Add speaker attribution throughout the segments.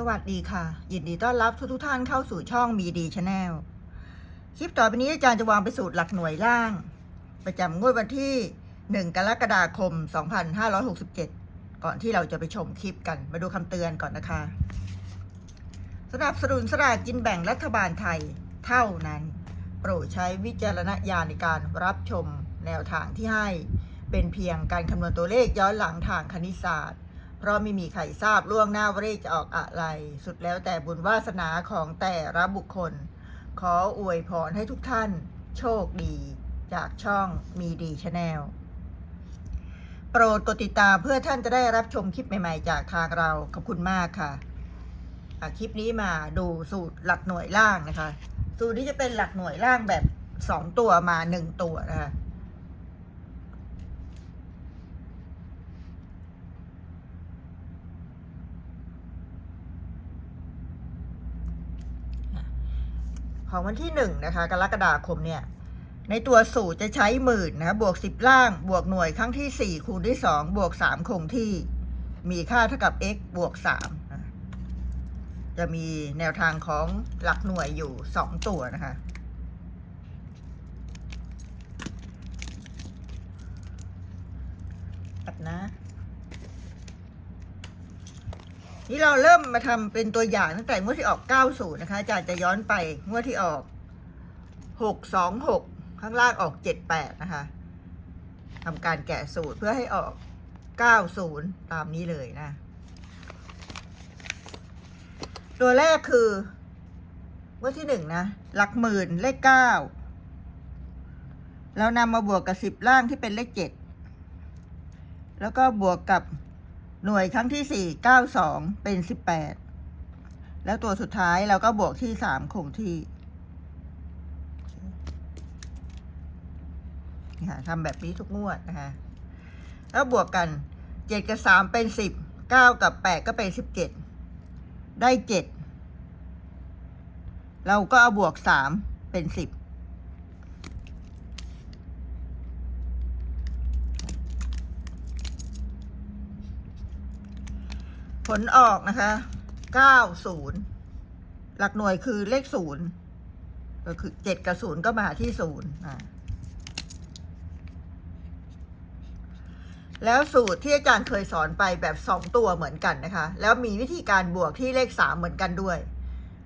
Speaker 1: สวัสดีค่ะ ยินดีต้อนรับทุกทุกท่านเข้าสู่ช่องมีดีชาแนลคลิปต่อไปนี้อาจารย์จะวางไปสูตรหลักหน่วยล่าง ประจำงวดวันที่ 1 กรกฎาคม 2567 ก่อนที่เราจะไปชมคลิปกัน มาดูคำเตือนก่อนนะคะสนับสนุนสลากกินแบ่งรัฐบาลไทยเท่านั้น โปรดใช้วิจารณญาณในการรับชมแนวทางที่ให้ เป็นเพียงการคำนวณตัวเลขย้อนหลังทางคณิตศาสตร์ เพราะไม่มีใครทราบล่วงหน้าว่าเลขจะออกอะไร สุดแล้วแต่บุญวาสนาของแต่ละบุคคล ขออวยพรให้ทุกท่าน โชคดี จากช่องมีดีชาแนลโปรดกดติดตามเพื่อท่านจะได้รับชมคลิปใหม่ๆ จากทางเรา ขอบคุณมากค่ะคลิปนี้มาดูสูตรหลักหน่วยล่างนะคะ สูตรนี้จะเป็นหลักหน่วยล่างแบบสองตัวมาหนึ่งตัวนะคะ ของวันที่หนึ่งนะคะกรกฎาคมเนี่ยในตัวสูตรจะใช้หมื่นนะบวกสิบล่าง บวกหน่วยครั้งที่สี่คูณด้วยสองบวกสามคงที่ มีค่าเท่ากับ x บวกสามนะจะมีแนวทางของหลักหน่วยอยู่สองตัวนะคะตัดนะ นี่เราเริ่มมาทำเป็นตัวอย่างตั้งแต่งวดที่ออก 90 นะคะอาจารย์จะย้อนไปงวดที่ออก 626 ข้างล่างออก 78 นะคะทำการแกะสูตรเพื่อให้ออก 90 ตามนี้เลยนะ ตัวแรกคืองวดที่หนึ่งนะ หลักหมื่นเลขเก้าแล้วนำมาบวกกับสิบล่างที่เป็นเลขเจ็ดแล้วก็บวกกับ หน่วยครั้งที่ 4 92 เป็น 18 แล้วตัวสุดท้ายเราก็บวกที่ 3 คงที่ค่ะทำแบบนี้ทุกงวดนะคะแล้วบวกกัน 7 กับ 3 เป็น 10 9 กับ 8 ก็เป็น 17 ได้ 7 เราก็เอาบวก 3 เป็น 10 ผลออกนะคะ เก้าศูนย์หลักหน่วยคือเลขศูนย์ก็คือเจ็ดกับศูนย์ก็มาที่ศูนย์อ่าแล้วสูตรที่อาจารย์เคยสอนไปแบบสองตัวเหมือนกันนะคะ แล้วมีวิธีการบวกที่เลขสามเหมือนกันด้วย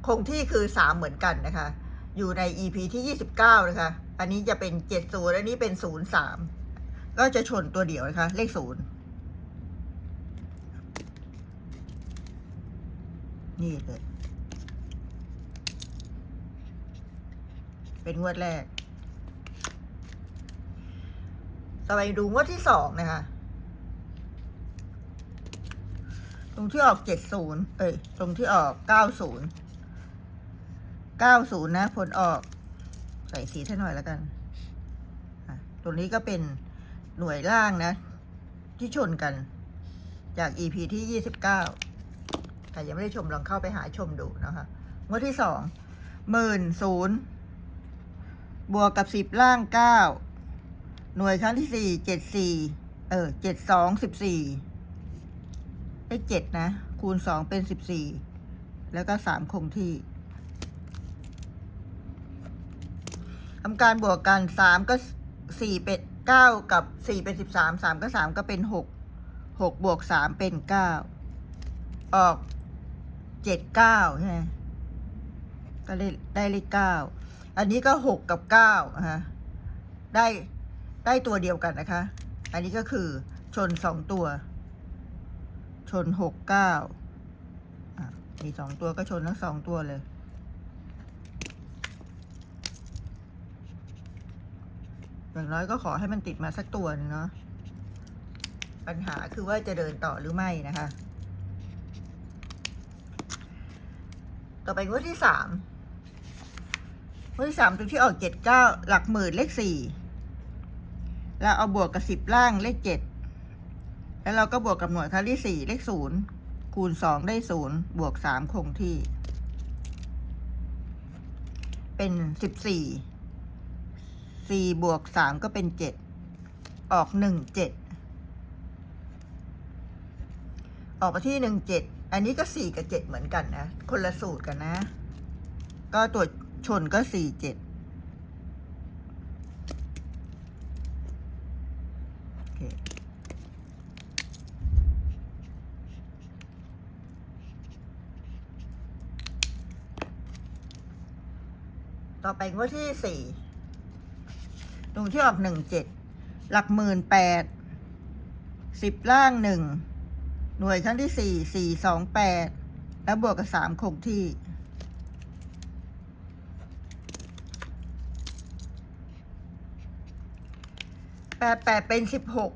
Speaker 1: คงที่คือสามเหมือนกันนะคะ อยู่ใน EP ที่ยี่สิบเก้านะคะ อันนี้จะเป็นเจ็ดศูนย์อันนี้เป็นศูนย์สามก็จะชนตัวเดียวนะคะ เลขศู นี่เลย เป็นงวดแรก ต่อไปดูงวดที่สองนะคะตรงที่ออกเจ็ดศูนย์เอ้ย ตรงที่ออกเก้าศูนย์เก้าศูนย์นะ ผลออก ใส่สีให้หน่อยแล้วกันตรงนี้ก็เป็นหน่วยล่างนะ ที่ชนกันจาก EP ที่ยี่สิบเก้า ใครยังไม่ได้ชมลองเข้าไปหาชมดูนะคะงวดที่สองหมื่นศูนย์บวกกับสิบล่างเก้าหน่วยครั้งที่สี่เจ็ดสี่เออเจ็ดสองสิบสี่ได้เจ็ดนะ คูณสองเป็นสิบสี่แล้วก็สามคงที่ทำการบวกกันสามก็สี่เป็นเก้ากับสี่เป็นสิบสามสามก็สามก็เป็นหกหกบวกสามเป็นเก้าออก เจ็ดเก้าใช่ไหมก็ได้ได้เลขเก้าอันนี้ก็หกกับเก้าฮะได้ได้ตัวเดียวกันนะคะ อันนี้ก็คือชนสองตัว ชนหกเก้ามีสองตัวก็ชนทั้งสองตัวเลย อย่างน้อยก็ขอให้มันติดมาสักตัวหนึงเนาะ ปัญหาคือว่าจะเดินต่อหรือไม่นะคะ ต่อไปงวดที่สามงวดที่สามตรงที่ออกเจ็ดเก้าหลักหมื่นเลขสี่แล้วเอาบวกกับสิบล่างเลขเจ็ดแล้วเราก็บวกกับหน่วยครั้งที่สี่เลขศูนย์คูณสองได้ศูนย์บวกสามคงที่ เป็นสิบสี่สี่บวกสามก็เป็นเจ็ดออกหนึ่งเจ็ดออกมาที่หนึ่งเจ็ด อันนี้ก็สี่กับเจ็ดเหมือนกันนะ คนละสูตรกันนะ ก็ตัวชนก็สี่เจ็ดต่อไปงวดที่สี่ตรงที่ออกหนึ่งเจ็ด หลักหมื่นแปด สิบล่างหนึ่ง หน่วยครั้งที่สี่สี่สองแปดแล้วบวกกับสามคงที่ แปดแปดเป็นสิบหก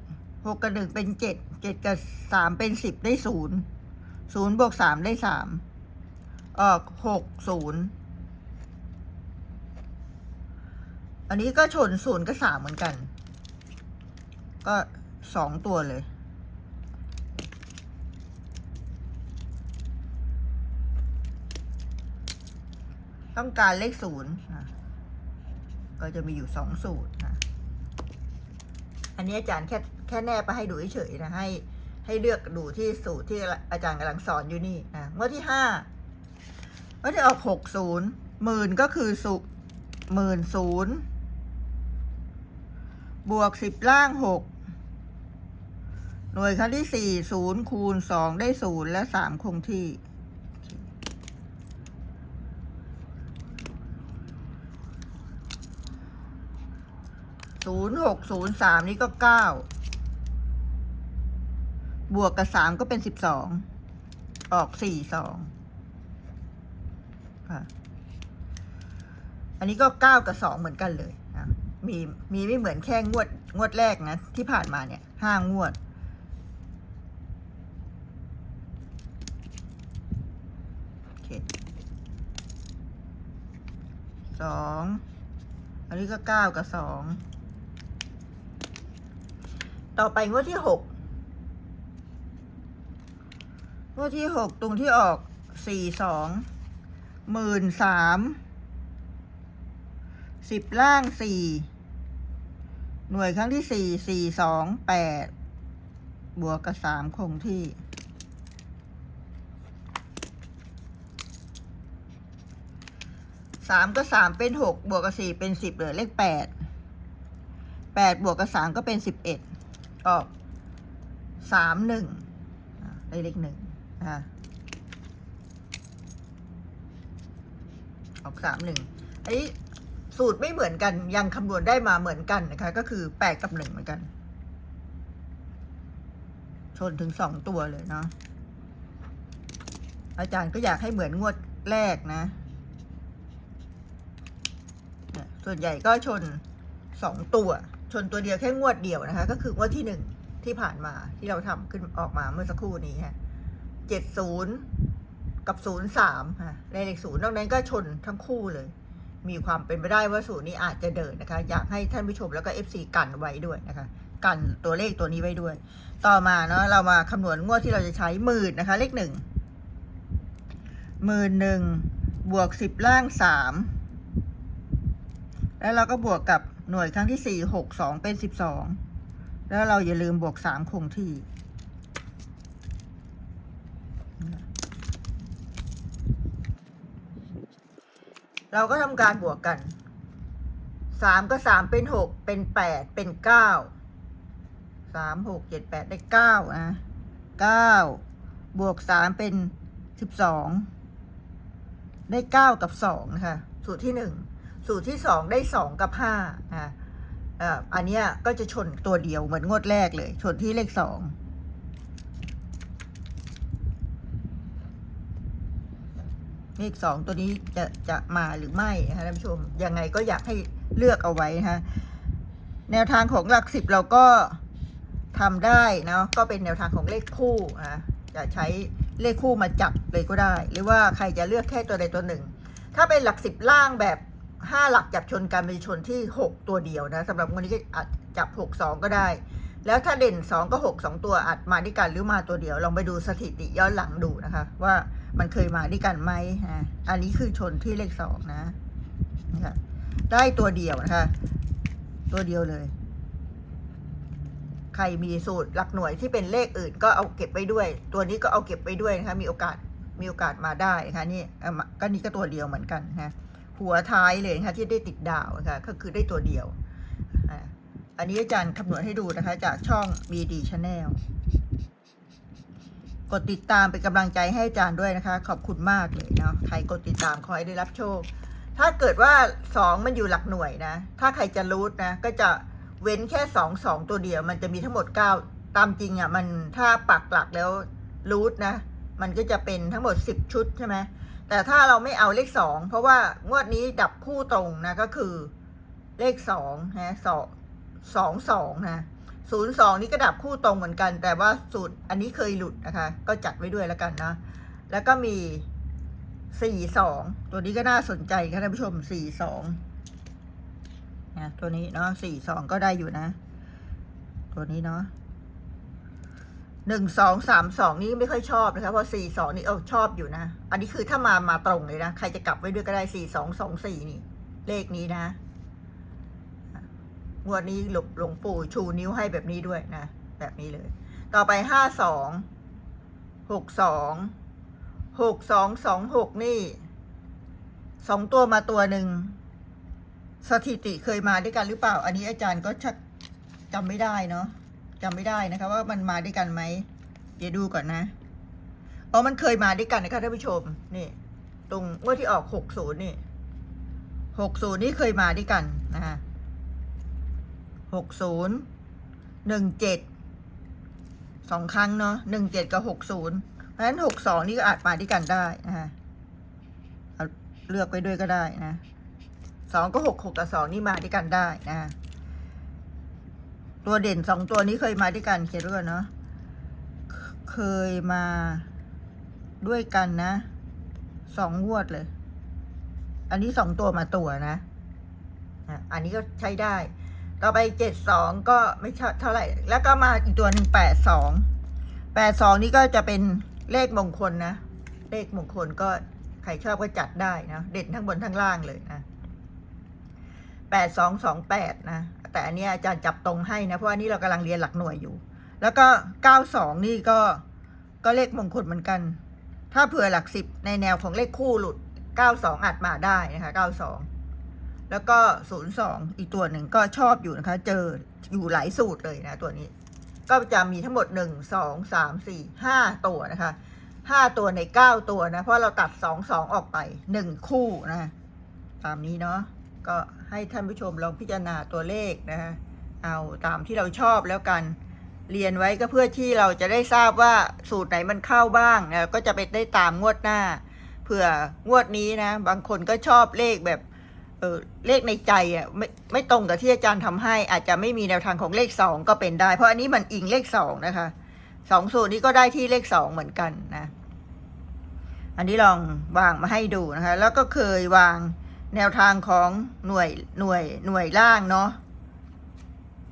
Speaker 1: หกกับหนึ่งเป็นเจ็ดเจ็ดกับสามเป็นสิบได้ศูนย์ศูนย์บวกสามได้สามออกหกศูนย์อันนี้ก็ชนศูนย์กับสามเหมือนกัน ก็สองตัวเลย ต้องการเลขศูนย์ก็จะมีอยู่สองสูตรนะอันนี้อาจารย์แค่แค่แนบไปให้ดูเฉยๆนะให้ ให้เลือกดูที่สูตรที่อาจารย์กำลังสอนอยู่นี่นะงวดที่ห้างวดที่ออกหกศูนย์หมื่นก็คือสุหมื่นศูนย์บวกสิบล่างหกหน่วยครั้งที่สี่ศูนย์คูณสองได้ศูนย์และสามคงที่ ศูนย์หกศูนย์สามนี่ก็เก้าบวกกับสามก็เป็นสิบสองออกสี่สองค่ะอันนี้ก็เก้ากับสองเหมือนกันเลยมีมีไม่เหมือนแค่งวดงวดแรกนะ ที่ผ่านมาเนี่ยห้างวด โอเคสอง อันนี้ก็เก้ากับสอง ต่อไปงวดที่หกงวดที่หกตรงที่ออกสี่สองหมื่นสามสิบล่างสี่หน่วยครั้งที่สี่สี่สองแปดบวกกับสามคงที่สามก็สามเป็นหกบวกกับสี่เป็นสิบเหลือเลขแปดแปดบวกกับสามก็เป็นสิบเอ็ด กสามหนึ่งได้เลขหนึ่งนะคะออกสามหนึ่งไอ้สูตรไม่เหมือนกันยังคำนวณได้มาเหมือนกันนะคะ ก็คือแปดกับหนึ่งเหมือนกัน ชนถึงสองตัวเลยเนาะอาจารย์ก็อยากให้เหมือนงวดแรกนะ ส่วนใหญ่ก็ชนสองตัว ชนตัวเดียวแค่งวดเดียวนะคะ ก็คืองวดที่หนึ่งที่ผ่านมาที่เราทำขึ้นออกมาเมื่อสักครู่นี้ฮะเจ็ดศูนย์กับศูนย์สามค่ะ ในเลขศูนย์นอกนั้นก็ชนทั้งคู่เลย มีความเป็นไปได้ว่าศูนย์นี้อาจจะเดินนะคะ อยากให้ท่านผู้ชมแล้วก็เอฟซีกันไว้ด้วยนะคะ กันตัวเลขตัวนี้ไว้ด้วย ต่อมาเนาะเรามาคำนวณงวดที่เราจะใช้หมื่นนะคะ เลขหนึ่งหมื่นหนึ่งบวกสิบล่างสามแล้วเราก็บวกกับ หน่วยครั้งที่สี่หกสองเป็นสิบสองแล้วเราอย่าลืมบวกสามคงที่ เราก็ทำการบวกกันสามก็สามเป็นหกเป็นแปดเป็นเก้าสามหกเจ็ดแปดได้เก้านะเก้าบวกสามเป็นสิบสองได้เก้ากับสองนะคะสูตรที่หนึ่ง สูตรที่สองได้สองกับห้านะอ่าอันนี้ก็จะชนตัวเดียวเหมือนงวดแรกเลย ชนที่เลขสองเลขสองตัวนี้จะจะมาหรือไม่นะคะท่านผู้ชมยังไงก็อยากให้เลือกเอาไว้นะคะแนวทางของหลักสิบเราก็ทำได้นะก็เป็นแนวทางของเลขคู่นะจะใช้เลขคู่มาจับเลยก็ได้ หรือว่าใครจะเลือกแค่ตัวใดตัวหนึ่ง ถ้าเป็นหลักสิบล่างแบบ ห้าหลักจับชนกันเป็นชนที่หกตัวเดียวนะสำหรับวันนี้ก็อาจจับหกสองก็ได้ แล้วถ้าเด่นสองก็หกสองตัวอาจมาด้วยกันหรือมาตัวเดียว ลองไปดูสถิติย้อนหลังดูนะคะ ว่ามันเคยมาด้วยกันไหมฮะอันนี้คือชนที่เลขสองนะนะคะได้ตัวเดียวนะคะ ตัวเดียวเลย ใครมีสูตรหลักหน่วยที่เป็นเลขอื่น ก็เอาเก็บไว้ด้วย ตัวนี้ก็เอาเก็บไว้ด้วยนะคะ มีโอกาสมีโอกาสมาได้นะคะนี่ก็นี่ก็ตัวเดียวเหมือนกันนะ หัวท้ายเลยนะคะที่ได้ติดดาวนะคะก็คือได้ตัวเดียว อันนี้อาจารย์คำนวณให้ดูนะคะ จากช่อง BD Channel กดติดตามเป็นกำลังใจให้อาจารย์ด้วยนะคะ ขอบคุณมากเลยเนาะใครกดติดตามขอให้ได้รับโชค ถ้าเกิดว่าสองมันอยู่หลักหน่วยนะ ถ้าใครจะรูทนะ ก็จะเว้นแค่สองสองตัวเดียว มันจะมีทั้งหมดเก้าตามจริงอะ่ะมันถ้าปักหลักแล้วรูทนะ มันก็จะเป็นทั้งหมดสิบชุดใช่ไหม แต่ถ้าเราไม่เอาเลขสองเพราะว่างวดนี้ดับคู่ตรงนะก็คือเลขสองนะสองสองสองนะศูนย์สองนี่ก็ดับคู่ตรงเหมือนกัน แต่ว่าสูตรอันนี้เคยหลุดนะคะ ก็จัดไว้ด้วยแล้วกันนะ แล้วก็มีสี่สองตัวนี้ก็น่าสนใจค่ะท่านผู้ชมสี่สองนะตัวนี้เนาะสี่สองก็ได้อยู่นะ ตัวนี้เนาะ หนึ่งสองสามสองนี่ไม่ค่อยชอบนะคะเพราะสี่สองนี่เออชอบอยู่นะ อันนี้คือถ้ามามาตรงเลยนะ ใครจะกลับไว้ด้วยก็ได้สี่สองสองสี่นี่ เลขนี้นะงวดนี้หลบหลวงปู่ชูนิ้วให้แบบนี้ด้วยนะ แบบนี้เลย ต่อไปห้าสองหกสองหกสองสองหกนี่สองตัวมาตัวหนึ่งสถิติเคยมาด้วยกันหรือเปล่า อันนี้อาจารย์ก็ชักจำไม่ได้เนาะ จำไม่ได้นะคะ ว่ามันมาด้วยกันไหมเดี๋ยวดูก่อนนะอ๋อมันเคยมาด้วยกันนะคะท่านผู้ชมนี่ ตรงเมื่อที่ออกหกศูนย์นี่หกศูนย์นี่เคยมาด้วยกันนะคะหกศูนย์หนึ่งเจ็ดสองครั้งเนาะหนึ่งเจ็ดกับหกศูนย์เพราะฉะนั้นหกสองนี่ก็อาจมาด้วยกันได้นะคะเลือกไปด้วยก็ได้นะสองก็หกหกกับสองนี่มาด้วยกันได้นะ ตัวเด่นสองตัวนี้เคยมาด้วยกันเขียนด้วยกันเนาะเคยมาด้วยกันนะสองงวดเลย อันนี้สองตัวมาตัวนะอันนี้ก็ใช้ได้ ต่อไปเจ็ดสองก็ไม่เท่าไหร่ แล้วก็มาอีกตัวหนึ่งแปดสองแปดสองนี่ก็จะเป็นเลขมงคลนะ เลขมงคลก็ใครชอบก็จัดได้นะ เด่นทั้งบนทั้งล่างเลยนะแปดสองสองแปดนะ แต่อันเนี้ยอาจารย์จับตรงให้นะ เพราะอันนี้เรากำลังเรียนหลักหน่วยอยู่ แล้วก็เก้าสองนี่ก็ก็เลขมงคลเหมือนกัน ถ้าเผื่อหลักสิบในแนวของเลขคู่หลุดเก้าสองอาจมาได้นะคะเก้าสองแล้วก็ศูนย์สองอีกตัวหนึ่งก็ชอบอยู่นะคะ เจออยู่หลายสูตรเลยนะตัวนี้ ก็จะมีทั้งหมดหนึ่งสองสามสี่ห้าตัวนะคะห้าตัวในเก้าตัวนะ เพราะเราตัดสองสองออกไปหนึ่งคู่นะ ตามนี้เนาะ ก็ให้ท่านผู้ชมลองพิจารณาตัวเลขนะคะเอาตามที่เราชอบแล้วกัน เรียนไว้ก็เพื่อที่เราจะได้ทราบว่าสูตรไหนมันเข้าบ้างนะก็จะไปได้ตามงวดหน้าเผื่องวดนี้นะ บางคนก็ชอบเลขแบบเออเลขในใจอะไม่ไม่ตรงกับที่อาจารย์ทำให้ อาจจะไม่มีแนวทางของเลขสองก็เป็นได้ เพราะอันนี้มันอิงเลขสองนะคะสองสูตรนี้ก็ได้ที่เลขสองเหมือนกันนะ อันนี้ลองวางมาให้ดูนะคะ แล้วก็เคยวาง แนวทางของหน่วยหน่วยหน่วยล่างเนาะ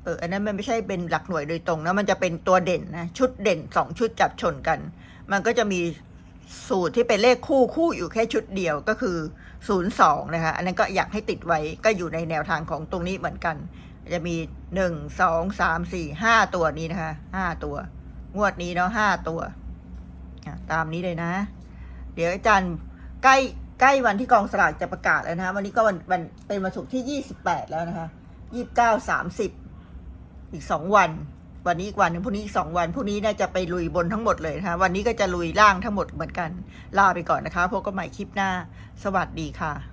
Speaker 1: เอออันนั้นมันไม่ใช่เป็นหลักหน่วยโดยตรงนะมันจะเป็นตัวเด่นนะชุดเด่นสองชุดจับชนกัน มันก็จะมีสูตรที่เป็นเลขคู่คู่อยู่แค่ชุดเดียวก็คือศูนย์สองนะคะอันนั้นก็อยากให้ติดไว้ก็อยู่ในแนวทางของตรงนี้เหมือนกัน จะมีหนึ่งสองสามสี่ห้าตัวนี้นะคะห้าตัว งวดนี้เนาะห้าตัวตามนี้เลยนะ เดี๋ยวอาจารย์ใกล้ ใกล้วันที่กองสลากจะประกาศแล้วนะคะวันนี้ก็วันวันเป็นวันศุกร์ที่ยี่สิบแปดแล้วนะคะยี่สิบเก้าสามสิบอีกสองวัน วันนี้อีกวันหนึงพรุ่งนี้อีกสองวันพรุ่งนี้น่าจะไปลุยบนทั้งหมดเลยนะคะวันนี้ก็จะลุยล่างทั้งหมดเหมือนกัน ลาไปก่อนนะคะพบกันใหม่คลิปหน้า สวัสดีค่ะ